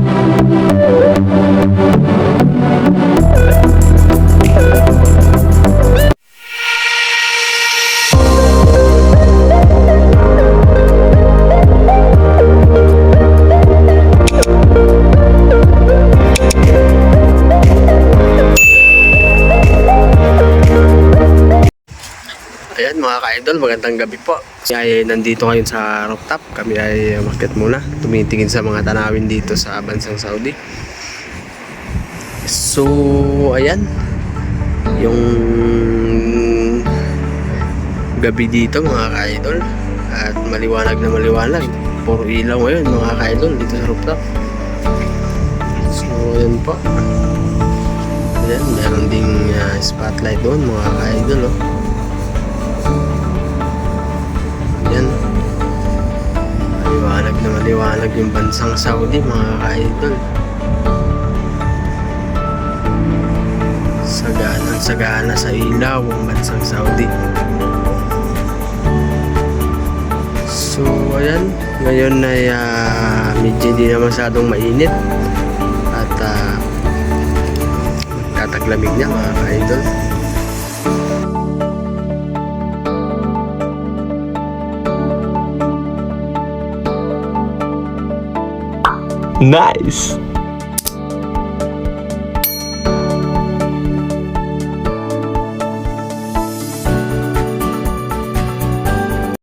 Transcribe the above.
Thank you. Ayan mga ka-idol, magandang gabi po. Ay nandito ngayon sa rooftop. Kami ay umakyat muna. Tumitingin sa mga tanawin dito sa bansang Saudi. So, ayan. Yung gabi dito mga ka-idol. At maliwanag na maliwanag. Puro ilaw ngayon mga ka-idol dito sa rooftop. So, ayan po. Ayan, meron ding ah, spotlight doon mga ka-idol. Oh. Na maliwanag yung bansang Saudi mga ka-idol. Sagana, sagana sa ilaw ang bansang Saudi. So, ayan. Ngayon ay ah, medyo hindi na masyadong mainit. At uh, tataglamig niya mga ka-idol. Nice!